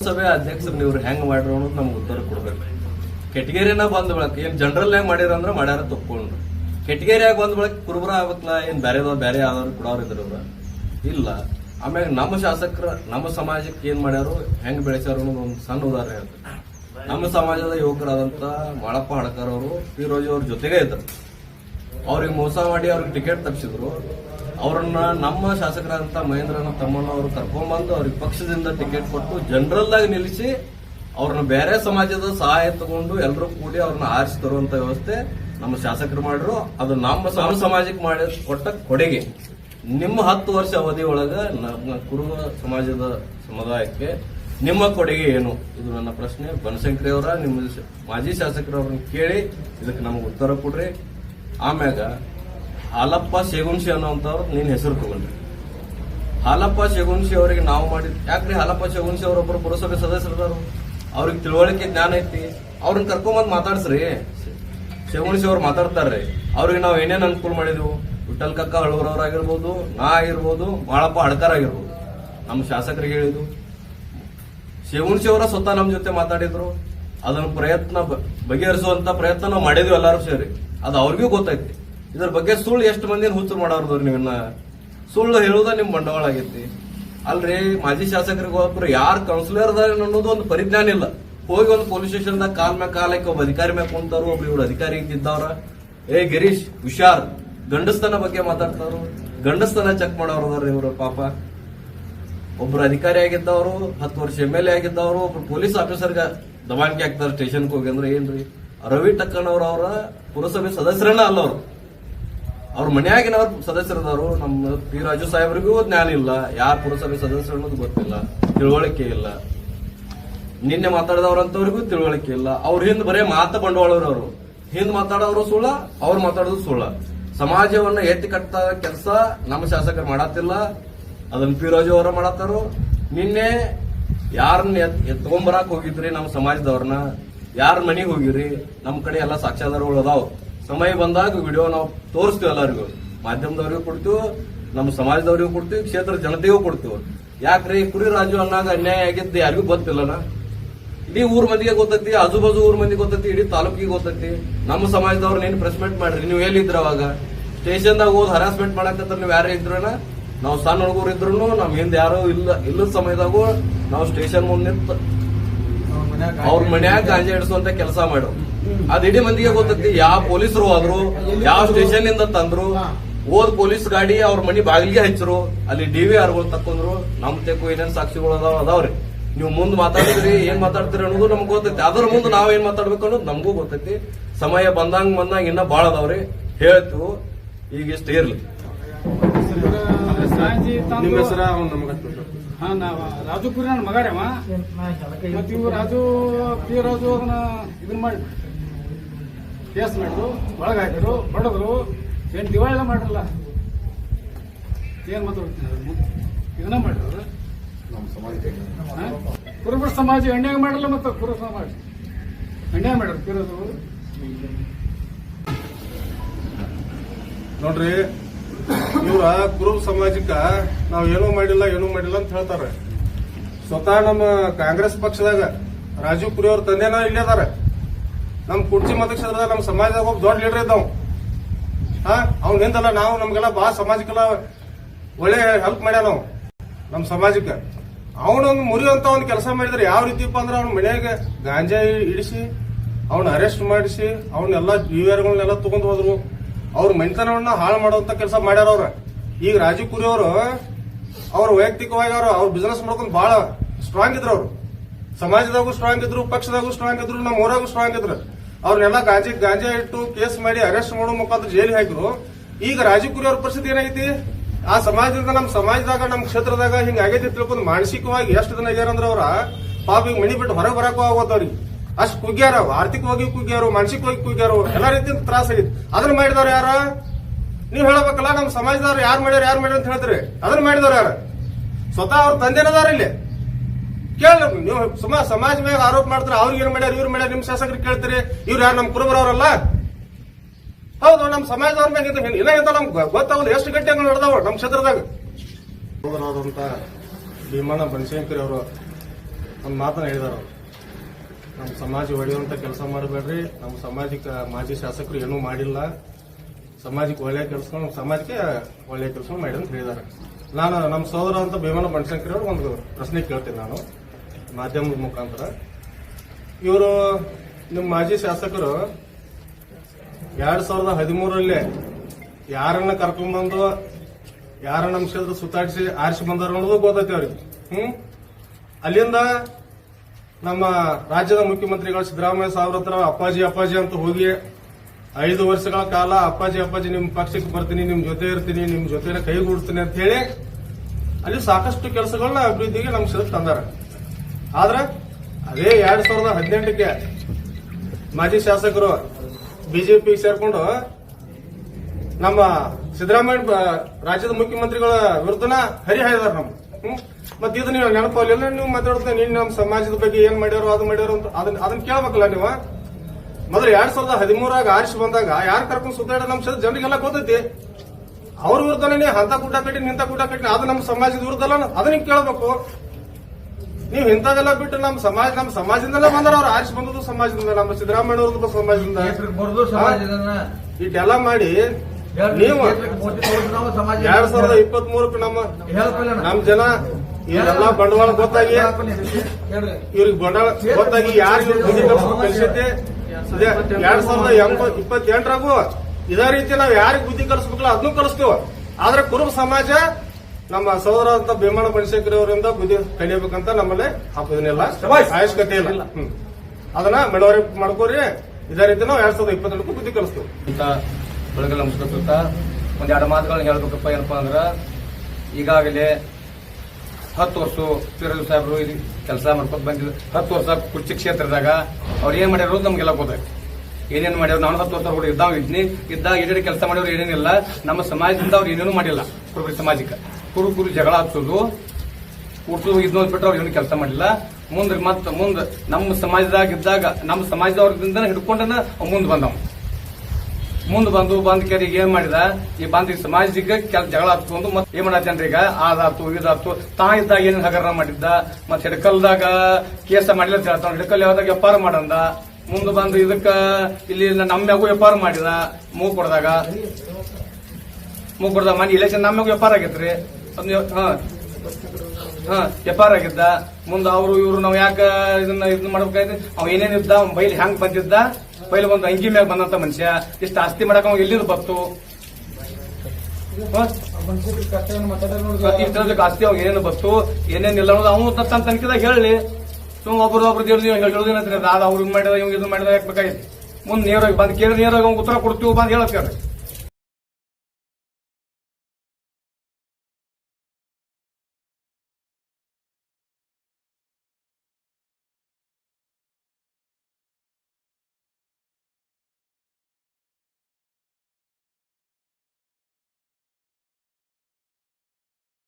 ಸಭೆ ಅಧ್ಯಕ್ಷರು ನೀವು ಹೆಂಗ್ ಮಾಡಿರೋ ಅನ್ನೋದು ನಮ್ಗೆ ಉತ್ತರ ಕೊಡ್ಬೇಕು. ಕೆಟಗೇರಿನ ಬಂದ ಬಳಕ, ಏನ್ ಜನರಲ್ ಹೆಂಗ್ ಮಾಡ್ಯಾರ ಅಂದ್ರೆ ಮಾಡ್ಯಾರ ತಕ್ಕೊಂಡ್ರು ಕೆಟಗೇರಿಯಾಗ ಬಂದ ಬಳಕ ಕುರುಬರ ಆಗ್ಬೇಕಲ್ಲ, ಏನ್ ಬೇರೆ ಬೇರೆ ಯಾವ್ದಾರು ಕೊಡೋರು ಇದ್ರ ಇಲ್ಲ. ಆಮ್ಯಾಗ ನಮ್ಮ ಶಾಸಕರ, ನಮ್ಮ ಸಮಾಜಕ್ಕೆ ಏನ್ ಮಾಡ್ಯಾರು, ಹೆಂಗ್ ಬೆಳೆಸ್ಯಾರ ಅನ್ನೋದು ಒಂದು ಸಣ್ಣ ಉದಾಹರಣೆ ಅಂತ ನಮ್ಮ ಸಮಾಜದ ಯುವಕರಾದಂತ ಮಾಳಪ್ಪ ಹಡಕರ್ ಅವರು, ಫಿರೋಜಿ ಅವ್ರ ಜೊತೆಗೆ ಇದ್ರು. ಅವ್ರಿಗೆ ಮೋಸ ಮಾಡಿ ಅವ್ರಿಗೆ ಟಿಕೆಟ್ ತಪ್ಪಿಸಿದ್ರು ಅವ್ರನ್ನ ನಮ್ಮ ಶಾಸಕರಾದಂತಹ ಮಹೇಂದ್ರನ ತಮ್ಮಣ್ಣ ಅವರು ಕರ್ಕೊಂಡ್ಬಂದು ಅವ್ರಿಗೆ ಪಕ್ಷದಿಂದ ಟಿಕೆಟ್ ಕೊಟ್ಟು ಜನರಲ್ ಆಗಿ ನಿಲ್ಲಿಸಿ ಅವ್ರನ್ನ ಬೇರೆ ಸಮಾಜದ ಸಹಾಯ ತಗೊಂಡು ಎಲ್ಲರೂ ಕೂಡಿ ಅವ್ರನ್ನ ಆರಿಸಿ ತರುವಂತ ವ್ಯವಸ್ಥೆ ನಮ್ಮ ಶಾಸಕರು ಮಾಡಿದ್ರು. ಅದು ನಮ್ಮ ಸಮ ಸಮಾಜಕ್ಕೆ ಮಾಡಿ ಕೊಟ್ಟ ಕೊಡುಗೆ. ನಿಮ್ಮ ಹತ್ತು ವರ್ಷ ಅವಧಿ ಒಳಗ ನಮ್ಮ ಕುರುಬ ಸಮಾಜದ ಸಮುದಾಯಕ್ಕೆ ನಿಮ್ಮ ಕೊಡುಗೆ ಏನು? ಇದು ನನ್ನ ಪ್ರಶ್ನೆ. ಬನಶಂಕರಿ ಅವರ, ನಿಮ್ಮ ಮಾಜಿ ಶಾಸಕರವ್ರನ್ನ ಕೇಳಿ ಇದಕ್ಕೆ ನಮಗೆ ಉತ್ತರ ಕೊಡ್ರಿ. ಆಮ್ಯಾಗ ಹಾಲಪ್ಪ ಶೇಗುನ್ಶಿ ಅನ್ನೋಂಥವ್ರು ನಿನ್ನ ಹೆಸರು ತಗೊಂಡ್ರಿ. ಹಾಲಪ್ಪ ಶಗುನ್ಶಿ ಅವರಿಗೆ ನಾವು ಮಾಡಿದ್ ಯಾಕ್ರಿ ಹಾಲಪ್ಪ ಶಗುನ್ಶಿ ಅವರೊಬ್ಬರು ಪುರಸಭೆ ಸದಸ್ಯರದಾರು? ಅವ್ರಿಗೆ ತಿಳುವಳಿಕೆ ಜ್ಞಾನ ಐತಿ. ಅವ್ರನ್ನ ಕರ್ಕೊಂಬಂದ್ ಮಾತಾಡ್ಸ್ರಿ. ಶಗುನ್ಶಿ ಅವ್ರು ಮಾತಾಡ್ತಾರ್ರಿ. ಅವ್ರಿಗೆ ನಾವು ಏನೇನು ಅನುಕೂಲ ಮಾಡಿದ್ವು? ವಿಠಲ್ ಕಕ್ಕ ಹಳೂರವ್ರಾಗಿರ್ಬೋದು ನಾ ಆಗಿರ್ಬೋದು, ಬಾಳಪ್ಪ ಹಡ್ಕರ್ ಆಗಿರ್ಬೋದು. ನಮ್ಮ ಶಾಸಕರಿಗೆ ಹೇಳಿದ್ವು ಶೇಗುನ್ಶಿ ಅವರ ಸ್ವತಃ ನಮ್ಮ ಜೊತೆ ಮಾತಾಡಿದ್ರು. ಅದನ್ನ ಪ್ರಯತ್ನ ಬಗೆಹರಿಸುವಂತ ಪ್ರಯತ್ನ ನಾವು ಮಾಡಿದ್ವಿ ಎಲ್ಲರೂ ಸೇರಿ. ಅದು ಅವ್ರಿಗೂ ಗೊತ್ತೈತಿ. ಇದ್ರ ಬಗ್ಗೆ ಸುಳ್ಳು ಎಷ್ಟು ಮಂದಿನ ಹುಚ್ಚು ಮಾಡೋರ್ದವ್ರಿ ನೀವನ್ನ? ಸುಳ್ಳು ಹೇಳುವುದ ನಿಮ್ ಬಂಡವಾಳ ಆಗೈತಿ. ಅಲ್ರಿ, ಮಾಜಿ ಶಾಸಕರಿಗೆ ಒಬ್ರು ಯಾರು ಕೌನ್ಸಿಲರ್ ಅದಾರ ಅನ್ನೋದು ಒಂದು ಪರಿಜ್ಞಾನ ಇಲ್ಲ. ಹೋಗಿ ಒಂದು ಪೊಲೀಸ್ ಸ್ಟೇಷನ್ದಾಗ ಕಾಲ್ ಮ್ಯಾಗ ಕಾಲಕ್ಕೆ ಒಬ್ಬ ಅಧಿಕಾರಿ ಮ್ಯಾಗ ಕುಂತಾರು ಒಬ್ರು ಇವ್ರು ಅಧಿಕಾರಿ ಇದ್ದಿದ್ದವ್ರ. ಏ, ಗಿರೀಶ್, ಹುಷಾರ್. ಗಂಡಸ್ತನ ಬಗ್ಗೆ ಮಾತಾಡ್ತಾರು ಗಂಡಸ್ತನ ಚೆಕ್ ಮಾಡೋರು ಅದಾರ ಇವ್ರು ಪಾಪ. ಒಬ್ರು ಅಧಿಕಾರಿ ಆಗಿದ್ದವರು, ಹತ್ತು ವರ್ಷ ಎಂ ಎಲ್ ಎ ಆಗಿದ್ದವರು, ಒಬ್ರು ಪೊಲೀಸ್ ಆಫೀಸರ್ಗ ದಬಾಣಿಕೆ ಹಾಕ್ತಾರೆ ಸ್ಟೇಷನ್ಗೆ ಹೋಗಿ ಅಂದ್ರೆ ಏನ್ರಿ? ರವಿ ಟಕ್ಕನವ್ರ ಅವರ ಪುರಸಭೆ ಸದಸ್ಯರನ್ನ ಅಲ್ಲ ಅವ್ರು ಮನೆಯಾಗಿನವ್ರ ಸದಸ್ಯರದವರು ನಮ್ಮ ಪಿ ರಾಜು ಸಾಹೇಬ್ರಿಗೂ ಜ್ಞಾನ ಇಲ್ಲ. ಯಾರು ಪುರಸಭೆ ಸದಸ್ಯರು ಅನ್ನೋದು ಗೊತ್ತಿಲ್ಲ. ತಿಳುವಳಿಕೆ ಇಲ್ಲ. ನಿನ್ನೆ ಮಾತಾಡಿದವ್ರಂತವ್ರಿಗೂ ತಿಳುವಳಿಕೆ ಇಲ್ಲ. ಅವ್ರ ಹಿಂದ್ ಬರೇ ಮಾತು ಬಂಡವಾಳವ್ರು ಅವರು. ಹಿಂದ್ ಮಾತಾಡೋರು ಸುಳ್ಳ, ಅವ್ರು ಮಾತಾಡೋದು ಸುಳ್ಳ. ಸಮಾಜವನ್ನ ಎತ್ತಿ ಕಟ್ಟ ಕೆಲಸ ನಮ್ಮ ಶಾಸಕರು ಮಾಡತ್ತಿಲ್ಲ. ಅದನ್ನ ಪಿ ರಾಜು ಅವರ ಮಾಡತ್ತಾರು. ನಿನ್ನೆ ಯಾರನ್ನ ಎತ್ಕೊಂಬರಾಕ್ ಹೋಗಿದ್ರಿ ನಮ್ಮ ಸಮಾಜದವ್ರನ್ನ? ಯಾರ ಮನೆಗೆ ಹೋಗಿರಿ? ನಮ್ಮ ಕಡೆ ಎಲ್ಲ ಸಾಕ್ಷ್ಯಾಧಾರಗಳು ಅದಾವ. ಸಮಯ ಬಂದಾಗ ವಿಡಿಯೋ ನಾವು ತೋರಿಸ್ತೀವಿ ಎಲ್ಲರಿಗೂ. ಮಾಧ್ಯಮದವ್ರಿಗೂ ಕೊಡ್ತೀವಿ ನಮ್ಮ ಸಮಾಜದವ್ರಿಗೂ ಕೊಡ್ತೀವಿ ಕ್ಷೇತ್ರ ಜನತೆಗೂ ಕೊಡ್ತೀವಿ. ಯಾಕ್ರಿ? ಕುರಿ ರಾಜು ಅನ್ನಾಗ ಅನ್ಯಾಯ ಆಗಿದ್ದು ಯಾರಿಗೂ ಗೊತ್ತಿಲ್ಲನ? ಇಡೀ ಊರ್ ಮಂದಿಗೆ ಗೊತ್ತೈತಿ ಆಜು ಬಾಜು ಊರ್ ಮಂದಿಗೆ ಗೊತ್ತೈತಿ ಇಡೀ ತಾಲೂಕಿಗೆ ಗೊತ್ತೈತಿ. ನಮ್ಮ ಸಮಾಜದವ್ರು ಏನು ಪ್ರೆಸ್ಮೆಂಟ್ ಮಾಡ್ರಿ? ನೀವು ಎಲ್ಲಿದ್ರ ಅವಾಗ? ಸ್ಟೇಷನ್ದಾಗ ಹೋದ್ ಹರಾಸ್ಮೆಂಟ್ ಮಾಡಕತ್ತ ನೀವು ಯಾರೇ ಇದ್ರನ? ನಾವು ಸಣ್ಣ ಹುಡುಗರು ಇದ್ರು ನಮ್ ಹಿಂದೆ ಯಾರು ಇಲ್ಲ ಇಲ್ಲದ ಸಮಯದಾಗ ನಾವು ಸ್ಟೇಷನ್ ಮುಂದೆ ನಿಂತ ಅವ್ರ ಮನ್ಯಾಗ ಗಾಂಜಾ ಇಡಿಸುವಂತ ಕೆಲಸ ಮಾಡು. ಅದ್ ಇಡೀ ಮಂದಿಗೆ ಗೊತ್ತೈತಿ ಯಾವ ಪೊಲೀಸರು ಹೋದ್ರು ಯಾವ ಸ್ಟೇಷನ್ ಇಂದ ತಂದ್ರು ಓದ್ ಪೊಲೀಸ್ ಗಾಡಿ ಅವ್ರ ಮನಿ ಬಾಗಿಲಿಗೆ ಹಚ್ಚರು ಅಲ್ಲಿ ಡಿ ವಿ ಆರ್ಗಳು ತಕೊಂಡ್ರು ನಮ್ ತೆಕ್ಕು ಏನೇನ್ ಸಾಕ್ಷಿಗಳು ಅದಾವ ಅದಾವ್ರಿ. ನೀವು ಮುಂದ್ ಮಾತಾಡಿದ್ರಿ ಏನ್ ಮಾತಾಡ್ತೀರಿ ಅನ್ನೋದು ನಮ್ಗೆ ಗೊತ್ತೈತಿ. ಅದ್ರ ಮುಂದೆ ನಾವ್ ಏನ್ ಮಾತಾಡ್ಬೇಕು ಅನ್ನೋದು ನಮಗೂ ಗೊತ್ತೈತಿ. ಸಮಯ ಬಂದಂಗ್ ಬಂದಂಗ ಇನ್ನ ಬಾಳ ಅದಾವ್ರಿ. ಹೇಳ್ತು ಈಗ ಇಷ್ಟ ಇರ್ಲಿ. ನಿಮ್ಮ ಹೆಸರ ಅವ್ನು ನಮಗ ಹಾ ನಾವ ರಾಜು ಕುರಿ ನನ್ನ ಮಗ ರೀ ಅವ ಮತ್ ಇವ್ ರಾಜು ಪಿ ರಾಜು ಅದನ್ನ ಇದನ್ ಮಾಡಿ ಕೇಸ್ ಮಾಡಿದ್ರು ಒಳಗೆ ಹಾಕಿದ್ರು ಹೊಡೆದ್ರು ಏನು ದಿವಾಳಿ ಮಾಡಿರಲ್ಲ. ಏನು ಮಾತಾಡ್ತೀನಿ ಇದನ್ನ ಮಾಡಿದ್ರು ನಮ್ಮ ಸಮಾಜ? ಕುರುಬರ ಸಮಾಜ ಅನ್ಯಾಯ ಮಾಡಲ್ಲ ಮತ್ತು ಕುರುಬ ಸಮಾಜ? ಅನ್ಯಾಯ ಮಾಡಿದ್ರು ಕಿರೋದು ನೋಡ್ರಿ ಇವ್ರ ಕುರುಬ ಸಮಾಜಕ್ಕ ನಾವು ಏನೂ ಮಾಡಿಲ್ಲ ಏನೂ ಮಾಡಿಲ್ಲ ಅಂತ ಹೇಳ್ತಾರೆ. ಸ್ವತಃ ನಮ್ಮ ಕಾಂಗ್ರೆಸ್ ಪಕ್ಷದಾಗ ರಾಜೀವ್ ಪುರಿ ಅವ್ರ ತಂದೆನ ಇಲ್ಲೇ ಅದಾರ. ನಮ್ ಕುರ್ಚಿ ಮತಕ್ಷೇತ್ರದಾಗ ನಮ್ಮ ಸಮಾಜದಾಗ ಒಬ್ಬ ದೊಡ್ಡ ಲೀಡರ್ ಇದ್ದಾವ್. ಅವ್ನ ಹಿಂದಲ್ಲ ನಾವು ನಮ್ಗೆಲ್ಲ ಬಹಳ ಸಮಾಜಕ್ಕೆಲ್ಲ ಒಳ್ಳೆ ಹೆಲ್ಪ್ ಮಾಡ್ಯಾನ ನಾವು ನಮ್ಮ ಸಮಾಜಕ್ಕೆ. ಅವನೊಂದು ಮುರಿಯುವಂತ ಒಂದು ಕೆಲಸ ಮಾಡಿದ್ರೆ ಯಾವ ರೀತಿಪ್ಪ ಅಂದ್ರೆ ಅವ್ನ ಮನೆಯಾಗ ಗಾಂಜಾ ಇಡಿಸಿ, ಅವ್ನ ಅರೆಸ್ಟ್ ಮಾಡಿಸಿ ಅವನ್ನೆಲ್ಲ ಗಳನ್ನೆಲ್ಲ ತಗೊಂಡ್ ಹೋದ್ರು. ಅವ್ರ ಮನೆತನವನ್ನ ಹಾಳು ಮಾಡುವಂತ ಕೆಲಸ ಮಾಡ್ಯಾರ ಅವ್ರ. ಈಗ ರಾಜೀವ್ ಕುರಿ ಅವರು, ಅವ್ರ ವೈಯಕ್ತಿಕವಾಗಿ ಅವ್ರು, ಅವ್ರ ಬಿಸ್ನೆಸ್ ಮಾಡ್ಕೊಂಡು ಬಹಳ ಸ್ಟ್ರಾಂಗ್ ಇದ್ರು ಅವ್ರು. ಸಮಾಜದಾಗೂ ಸ್ಟ್ರಾಂಗ್ ಇದ್ರು, ಪಕ್ಷದಾಗೂ ಸ್ಟ್ರಾಂಗ್ ಇದ್ರು ನಮ್ಮ ಊರಾಗೂ ಸ್ಟ್ರಾಂಗ್ ಇದ್ರು. ಅವ್ರನ್ನೆಲ್ಲ ಗಾಂಜಿ ಗಾಂಜಾ ಇಟ್ಟು ಕೇಸ್ ಮಾಡಿ ಅರೆಸ್ಟ್ ಮಾಡೋ ಮುಖಾಂತರ ಜೈಲಿಗೆ ಹಾಕಿದ್ರು. ಈಗ ರಾಜೀವ್ ಅವ್ರ ಪರಿಸ್ಥಿತಿ ಏನೈತಿ? ಆ ಸಮಾಜದಿಂದ ನಮ್ಮ ಸಮಾಜದಾಗ ನಮ್ಮ ಕ್ಷೇತ್ರದಾಗ ಹಿಂಗ ಆಗೈತಿ ತಿಳ್ಕೊಂಡು ಮಾನಸಿಕವಾಗಿ ಎಷ್ಟು ದಿನ ಆಗ್ಯಾರಂದ್ರ ಅವ್ರ ಪಾಪ ಈಗ ಮನಿ ಬಿಟ್ಟು ಹೊರಗೆ ಬರಕೂ ಆಗೋದವ್ರಿ ಅಷ್ಟು ಕುಗ್ಗ್ಯಾರ ಆರ್ಥಿಕವಾಗಿ ಕುಗ್ಗ್ಯಾರು ಮಾನಸಿಕವಾಗಿ ಕುಗ್ಗ್ಯಾರು ಎಲ್ಲ ರೀತಿಯಿಂದ ತ್ರಾಸ ಆಗೈತಿ. ಅದನ್ನ ಮಾಡಿದವ್ರು ಯಾರ? ನೀವ್ ಹೇಳಬೇಕಲ್ಲ ನಮ್ಮ ಸಮಾಜದವ್ರು ಯಾರು ಮಾಡ್ಯಾರ ಯಾರು ಮಾಡ್ಯಾರ ಅಂತ ಹೇಳ್ತೀರಿ. ಅದನ್ನ ಮಾಡಿದವ್ರು ಯಾರ? ಸ್ವತಃ ಅವ್ರ ತಂದೆನದಾರ ಇಲ್ಲಿ. ಕೇಳ ನೀವು ಸುಮ ಸಮಾಜ ಮ್ಯಾಗ ಆರೋಪ ಮಾಡ್ತಾರೆ ಅವ್ರಿಗೆ ಏನ್ ಮಾಡ್ಯಾರ, ಇವ್ರು ಮಾಡ್ಯಾರ, ನಿಮ್ ಶಾಸಕರು ಕೇಳ್ತೀರಿ, ಇವ್ರು ಯಾರು ನಮ್ ಕುರುಬರವ್ರಲ್ಲ? ಹೌದು ನಮ್ಮ ಸಮಾಜದವ್ರ ಮ್ಯಾಗ ಇದು ಎಂತ ನಮ್ ಗೊತ್ತಾಗಲ್ಲ, ಎಷ್ಟು ಗಂಟೆ ನಡೆದಾವ ನಮ್ಮ ಕ್ಷೇತ್ರದಾಗ? ಕುರುಬರಾದಂತ ಭೀಮಣ್ಣ ಬನಶಂಕರಿ ಅವರು ಒಂದು ಮಾತನ್ನ ಹೇಳಿದಾರ ನಮ್ ನಮ್ಮ ಸಮಾಜ ಒಡೆಯುವಂತ ಕೆಲಸ ಮಾಡಬೇಡ್ರಿ ನಮ್ಮ ಸಮಾಜಕ್ಕೆ ಮಾಜಿ ಶಾಸಕರು ಏನೂ ಮಾಡಿಲ್ಲ. ಸಮಾಜಕ್ಕೆ ಒಳ್ಳೆಯ ಕೆಲಸ ನಮ್ಮ ಸಮಾಜಕ್ಕೆ ಒಳ್ಳೆಯ ಕೆಲಸ ಮಾಡಿ ಅಂತ ಹೇಳಿದ್ದಾರೆ ನಾನು ನಮ್ಮ ಸೋದರ ಅಂತ ಭೀಮನ ಬನಶಂಕರಿ ಅವರು ಒಂದು ಪ್ರಶ್ನೆ ಕೇಳ್ತೀನಿ ನಾನು. ಮಾಧ್ಯಮದ ಮುಖಾಂತರ. ಇವರು ನಿಮ್ಮ ಮಾಜಿ ಶಾಸಕರು ಎರಡ್ ಸಾವಿರದ ಹದಿಮೂರಲ್ಲಿ ಯಾರನ್ನ ಕರ್ಕೊಂಡ್ಬಂದು ಯಾರ ನಮ್ಮ ಕ್ಷೇತ್ರ ಸುತ್ತಾಡಿಸಿ, ಆರಿಸಿ ಬಂದಾರ ಅನ್ನೋದು ಗೊತ್ತೈತಿ ಅವ್ರಿಗೆ. ಹ್ಮ್? ಅಲ್ಲಿಂದ ನಮ್ಮ ರಾಜ್ಯದ ಮುಖ್ಯಮಂತ್ರಿಗಳು ಸಿದ್ದರಾಮಯ್ಯ ಸಾವ್ರ ಹತ್ರ ಅಪ್ಪಾಜಿ ಅಪ್ಪಾಜಿ ಅಂತ ಹೋಗಿ ಐದು ವರ್ಷಗಳ ಕಾಲ ಅಪ್ಪಾಜಿ ಅಪ್ಪಾಜಿ ನಿಮ್ಮ ಪಕ್ಷಕ್ಕೆ ಬರ್ತೀನಿ, ನಿಮ್ ಜೊತೆ ಇರ್ತೀನಿ, ನಿಮ್ ಜೊತೆ ಕೈಗೂಡ್ತೀನಿ ಅಂತ ಹೇಳಿ ಅಲ್ಲಿ ಸಾಕಷ್ಟು ಕೆಲಸಗಳನ್ನ ಅಭಿವೃದ್ಧಿಗೆ ನಮ್ಮ ಕ್ಷೇತ್ರ ತಂದಾರ. ಆದ್ರೆ ಅದೇ ಎರಡ್ ಸಾವಿರದ ಹದಿನೆಂಟಕ್ಕೆ ಮಾಜಿ ಶಾಸಕರು ಬಿಜೆಪಿ ಸೇರ್ಕೊಂಡು ನಮ್ಮ ಸಿದ್ದರಾಮಯ್ಯ ರಾಜ್ಯದ ಮುಖ್ಯಮಂತ್ರಿಗಳ ವಿರುದ್ಧನ ಹರಿಹಾಯ್ದಾರ ನಮ್ ಹ್ಮ್? ಮತ್ತೆ ಇದು ನೀವು ನೆನಪಲ್ಲ ನೀವು ಮಾತಾಡ್ತೀನಿ ನೀನ್ ನಮ್ಮ ಸಮಾಜದ ಬಗ್ಗೆ ಏನ್ ಮಾಡ್ಯಾರೋ ಅದು ಮಾಡ್ಯಾರೋ ಅಂತ ಅದನ್ನ ಅದನ್ನ ಕೇಳ್ಬೇಕಲ್ಲ ನೀವು? ಮೊದಲು ಎರಡ್ ಸಾವಿರದ ಹದಿಮೂರಾಗ ಆರಿಸಿ ಬಂದಾಗ ಯಾರು ಕರ್ಕೊಂಡು ಸುತ್ತಾಡ ನಮ್ಮ ಜನರಿಗೆಲ್ಲ ಗೊತ್ತೈತಿ. ಅವ್ರ ವಿರುದ್ಧನೇ ಹಂತ ಕೂಟ ಕಟ್ಟಿ, ನಿಂತ ಕೂಟ ಕಟ್ಟಿ, ಅದು ನಮ್ಮ ಸಮಾಜದ ವಿರುದ್ಧ ಅಲ್ಲ, ಅದನ್ನ ಕೇಳ್ಬೇಕು. ನೀವು ಇಂಥದೆಲ್ಲ ಬಿಟ್ಟು ನಮ್ಮ ಸಮಾಜ ನಮ್ಮ ಸಮಾಜದಿಂದಲೇ ಬಂದ್ರೆ ಅವ್ರು. ಆರಿಸಿ ಬಂದದ್ದು ಸಮಾಜದಿಂದ ನಮ್ಮ ಸಿದ್ದರಾಮಯ್ಯ ಅವ್ರದ್ದು ಸಮಾಜದಿಂದ ಇಟ್ಟೆಲ್ಲ ಮಾಡಿ ನೀವು ಎರಡ್ ಸಾವಿರದ ಇಪ್ಪತ್ತ್ ಮೂರಕ್ಕೆ ನಮ್ಮ ನಮ್ಮ ಜನ ಇವರೆಲ್ಲ ಬಂಡವಾಳ ಗೊತ್ತಾಗಿ ಇವ್ರಿಗೆ ಬಂಡವಾಳ ಗೊತ್ತಾಗಿ ಯಾರು ಕಲಿಸುತ್ತೆ ಎರಡ್ ಸಾವಿರದ ಎಂಬತ್ ಇಪ್ಪತ್ತೆಂಟರಾಗೂ ಇದೇ ರೀತಿ ನಾವು ಯಾರಿಗೆ ಬುದ್ಧಿ ಕಲಿಸ್ಬೇಕಲ್ಲ ಅದನ್ನು ಕಲಿಸ್ತೇವೆ ಆದ್ರೆ ಕುರುಬ ಸಮಾಜ ನಮ್ಮ ಸಹೋದರ ಅಂತ ಭೀಮಣ್ಣ ಬಣಶೇಖರಿ ಅವರಿಂದ ಬುದ್ಧಿ ಕಲಿಯಬೇಕಂತ ನಮ್ಮಲ್ಲಿ ಹಾಕೋದಿಲ್ಲ ಆಯುಷ್ಕತೆ ಇಲ್ಲ. ಅದನ್ನ ಮೆಳವರಿ ಮಾಡ್ಕೋರಿ. ಇದೇ ರೀತಿ ನಾವು ಎರಡ್ ಸಾವಿರದ ಇಪ್ಪತ್ತೆರಡಕ್ಕೂ ಬುದ್ಧಿ ಕಲಿಸ್ತೇವೆ. ಅಂತ ಬೆಳಗ್ಗೆ ನಮಸ್ಕೃತ ಒಂದ್ ಎರಡು ಮಾತುಗಳನ್ನ ಹೇಳ್ಬೇಕಪ್ಪ ಏನಪ್ಪಾ ಅಂದ್ರ ಈಗಾಗಲೇ ಹತ್ತು ವರ್ಷ ಪೀರಲ್ ಸಾಹೇಬರು ಇಲ್ಲಿ ಕೆಲಸ ಮಾಡ್ಕೊಂಡು ಬಂದಿದ್ರು. ಹತ್ತು ವರ್ಷ ಕುರ್ಚಿ ಕ್ಷೇತ್ರದಾಗ ಅವ್ರು ಏನ್ ಮಾಡ್ಯಾರ ನಮ್ಗೆಲ್ಲ ಗೊತ್ತಾಯ್ತು. ಏನೇನು ಮಾಡ್ಯಾರ ನಾನು ಹತ್ತು ವರ್ಷ ಕೂಡ ಇದ್ದಾವ ಇದ್ನಿ ಇದ್ದಾಗ ಏನೇನು ಕೆಲಸ ಮಾಡ್ಯಾರ ಏನೇನಿಲ್ಲ ನಮ್ಮ ಸಮಾಜದಿಂದ ಅವ್ರು ಏನೇನು ಮಾಡಿಲ್ಲ ಕುರುಬರಿ ಸಮಾಜಕ್ಕೆ. ಕುರು ಕುರು ಜಗಳ ಹಚ್ಚೋದು ಕುರ್ತು ಇದ್ನೋದ್ ಬಿಟ್ಟು ಅವ್ರು ಏನು ಕೆಲಸ ಮಾಡಿಲ್ಲ. ಮುಂದೆ ಮತ್ತ ಮುಂದೆ ನಮ್ಮ ಸಮಾಜದಾಗ ಇದ್ದಾಗ, ನಮ್ಮ ಸಮಾಜದವ್ರದಿಂದ ಹಿಡ್ಕೊಂಡನ ಮುಂದೆ ಬಂದವ. ಮುಂದೆ ಬಂದು ಬಂದ್ ಕೆರಿಗೆ ಏನ್ ಮಾಡಿದ? ಈ ಬಂದ್ ಈ ಸಮಾಜಕ್ಕೆ ಕೆಲ ಜಗಳ ಹತ್ಕೊಂಡು ಮತ್ತೆ ಏನ್ ಮಾಡತ್ತೇನ್ರಿ ಈಗ? ಆದಾತು ಇದಾತು ತಾ ಇದ್ದಾಗ ಏನ್ ಹಗರಣ ಮಾಡಿದ್ದ? ಮತ್ತೆ ಹಿಡ್ಕಲ್ದಾಗ ಕೇಸ ಮಾಡಿಲ್ಲ ಅಂತ ಹಿಡ್ಕಲ್ ಯಾವ್ದಾಗ ವ್ಯಾಪಾರ ಮಾಡಂದ? ಮುಂದೆ ಬಂದು ಇದಕ್ಕ ಇಲ್ಲಿ ನಮ್ಮ್ಯಾಗೂ ವ್ಯಾಪಾರ ಮಾಡಿದ? ಮೂಗ್ ಕೊಡ್ದಾಗ? ಮೂಗ್ ಕೊಡ್ದಾಗ ಮನೆ ಇಲೆಕ್ಷನ್ ನಮ್ಯಾಗೂ ವ್ಯಾಪಾರ ಆಗೈತ್ರಿ? ಹಾ ಆಗಿದ್ದ ಮುಂದ ಅವರು ಇವರು ನಾವು ಯಾಕ ಇದನ್ನ ಇದನ್ನ ಮಾಡ್ಬೇಕಾಯ್ತು ಅವ್ ಏನೇನಿದ್ದ ಅವ್ನ ಬೈಲಿ ಹ್ಯಾಂಗ್ ಬಂದಿದ್ದ, ಬೈಲಿ ಒಂದು ಅಂಗಿ ಮ್ಯಾಗ ಬಂದಂತ ಮನುಷ್ಯ. ಇಷ್ಟ ಆಸ್ತಿ ಮಾಡಕ್ ಅವ್ ಎಲ್ಲಿಂದ ಬತ್ತು? ಇಷ್ಟ ಆಸ್ತಿ ಅವ್ ಏನೇನು ಬತ್ತು? ಏನೇನಿಲ್ಲ ಅನ್ನೋದು ಅವನು ತನ್ನ ತನಕಿದಾಗ ಹೇಳಿ. ಸುಮ್ ಒಬ್ರು ಒಬ್ರು ದೇವ್ರು ನೀವು ಹೇಳೋದೇನಂತ್ರಿ ಅದ ಅವ್ರು ಮಾಡಿದ ಇವ್ ಇದು ಮಾಡಿದ, ಯಾಕೆ ಬೇಕಾಗಿತ್ತು? ಮುಂದೆ ನೇರವಾಗಿ ಬಂದ್ ಕೇಳಿ, ನೇರವಾಗಿ ಉತ್ತರ ಕೊಡ್ತೀವಿ ಬಂದ್ ಹೇಳತ್ತೀವ್ರಿ